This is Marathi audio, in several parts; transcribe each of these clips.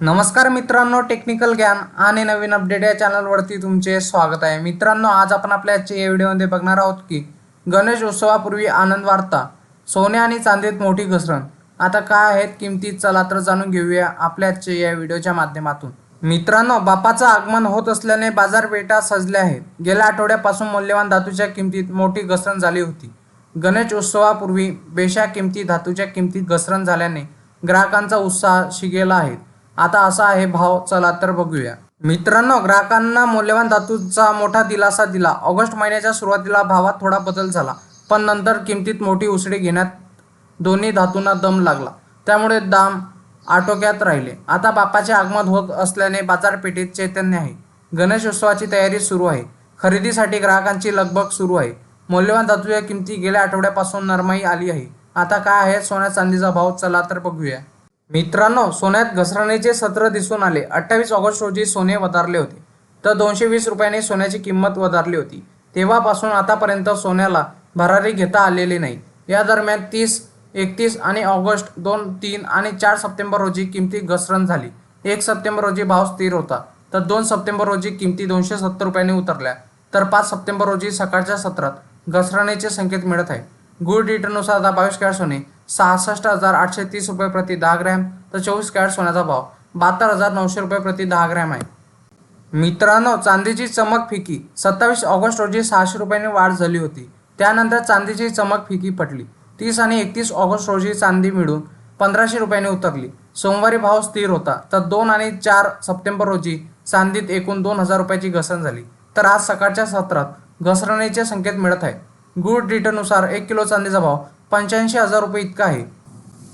नमस्कार मित्रांनो टेक्निकल ज्ञान आणि नवीन अपडेट या चॅनलवरती तुमचे स्वागत आहे. मित्रांनो आज आपण आपल्या आजच्या या व्हिडिओमध्ये बघणार आहोत की गणेश उत्सवापूर्वी आनंद वार्ता सोने आणि चांदीत मोठी घसरण. आता काय आहेत किमती चला तर जाणून घेऊया आपल्या आजच्या या व्हिडिओच्या माध्यमातून. मित्रांनो बापाचं आगमन होत असल्याने बाजारपेठा सजल्या आहेत. गेल्या आठवड्यापासून मौल्यवान धातूच्या किमतीत मोठी घसरण झाली होती. गणेश उत्सवापूर्वी बेशा किमती धातूच्या किमतीत घसरण झाल्याने ग्राहकांचा उत्साह शिगेला आहे. आता असा आहे भाव चला तर बघूया. मित्रांनो ग्राहकांना मौल्यवान धातूचा मोठा दिलासा दिला. ऑगस्ट महिन्याच्या सुरुवातीला भावात थोडा बदल झाला पण नंतर किमतीत मोठी उसळी घेण्यात दोन्ही धातूंना दम लागला. त्यामुळे दाम आटोक्यात राहिले. आता बापाचे आगमन होत असल्याने बाजारपेठेत चैतन्य आहे. गणेश उत्सवाची तयारी सुरू आहे. खरेदीसाठी ग्राहकांची लगबग सुरू आहे. मौल्यवान धातूच्या किमती गेल्या आठवड्यापासून नरमाई आली आहे. आता काय आहे? सोन्या चांदीचा भाव चला तर बघूया. मित्रांनो सोन्यात घसरणीचे सत्र दिसून आले. अठ्ठावीस ऑगस्ट रोजी सोने वधारले होते. तर दोनशे वीस रुपयाने सोन्याची किंमत वधारली होती. तेव्हापासून आतापर्यंत सोन्याला भरारी घेता आलेली नाही. या दरम्यान तीस एकतीस आणि ऑगस्ट दोन तीन आणि चार सप्टेंबर रोजी किमती घसरण झाली. एक सप्टेंबर रोजी भाव स्थिर होता. तर दोन सप्टेंबर रोजी किमती दोनशे सत्तर रुपयांनी उतरल्या. तर पाच सप्टेंबर रोजी सकाळच्या सत्रात घसरणीचे संकेत मिळत आहे गुड रिटर्ननुसार आता बावीस कॅरेट सोने सहासष्ट हजार आठशे तीस रुपये प्रति दहा ग्रॅम. तर चोवीस कॅरेट सोन्याचा भाव. बहात्तर हजार नऊशे रुपये प्रति दहा ग्रॅम आहे. मित्रांनो चांदीची चमक फिकी. सत्तावीस ऑगस्ट रोजी सहाशे रुपयांनी वाढ झाली होती. त्यानंतर चांदीची चमक फिकी पटली. तीस आणि एकतीस ऑगस्ट रोजी चांदी मिळून पंधराशे रुपयांनी उतरली. सोमवारी भाव स्थिर होता. तर दोन आणि चार सप्टेंबर रोजी चांदीत एकूण दोन हजार रुपयाची घसरण झाली. तर आज सकाळच्या सत्रात घसरणीचे संकेत मिळत आहे गुड रिटर्ननुसार एक किलो चांदीचा भाव पंच्याऐंशी हजार रुपये इतकं आहे.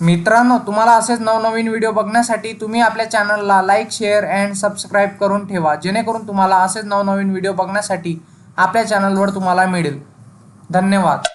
मित्रांनो तुम्हाला असेच नवनवीन व्हिडिओ बघण्यासाठी तुम्ही आपल्या चॅनलला लाईक शेअर अँड सबस्क्राईब करून ठेवा. जेणेकरून तुम्हाला असेच नवनवीन व्हिडिओ बघण्यासाठी आपल्या चॅनलवर तुम्हाला मिळेल. धन्यवाद.